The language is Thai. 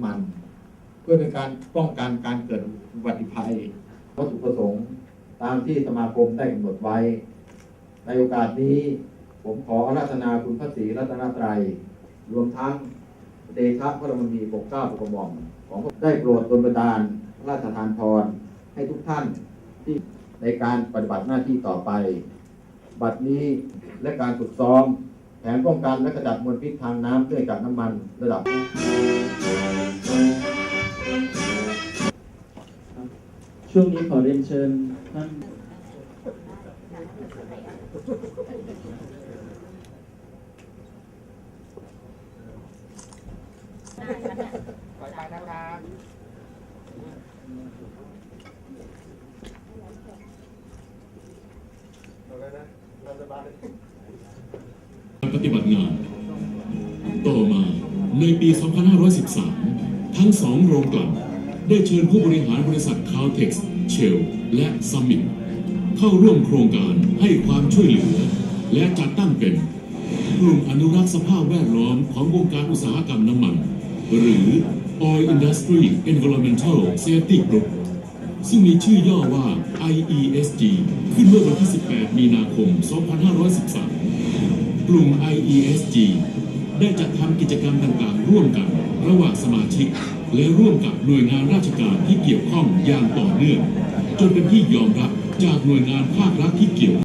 ำมัน เพื่อเป็นการป้องกันการเกิดอุบัติภัยวัตถุประสงค์ตามที่สมาคมได้กำหนดไว้ ในโอกาสนี้ ผมขอราธนาคุณพระศรีรัตนตรัย รวมทั้งเดชะพระบรมีปกเกล้าปกกระหม่อมของได้โปรดดลบันดาลพระราชทานพรให้ทุกท่านที่ในการปฏิบัติหน้าที่ต่อไป บัดนี้และการฝึกซ้อม แผนป้องกันและกระจัดมลพิษทางน้ำเนื่องจากน้ำมันระดับ ช่วงนี้ขอเรียนเชิญท่านปไปนะครับปฏิบัติงาน ต่อมาในปี 2513 ทั้งสองโรงกลั่น ได้เชิญผู้บริหารบริษัทคาวเท็กซ์เชล และซัมมิตเข้าร่วมโครงการให้ความช่วยเหลือ และจัดตั้งเป็นกลุ่มอนุรักษ์สภาพแวดล้อมของวงการอุตสาหกรรมน้ำมัน หรือ Oil Industry Environmental Safety Group ซึ่งมีชื่อย่อว่า IESG ขึ้นเมื่อวันที่ 18 มีนาคม 2513 กลุ่ม IESG ได้จัดทำกิจกรรมต่างๆ ร่วมกัน ระหว่างสมาชิก และร่วมกับหน่วยงานราชการที่เกี่ยวข้องอย่างต่อเนื่อง จนเป็นที่ยอมรับจากหน่วยงานภาครัฐที่เกี่ยว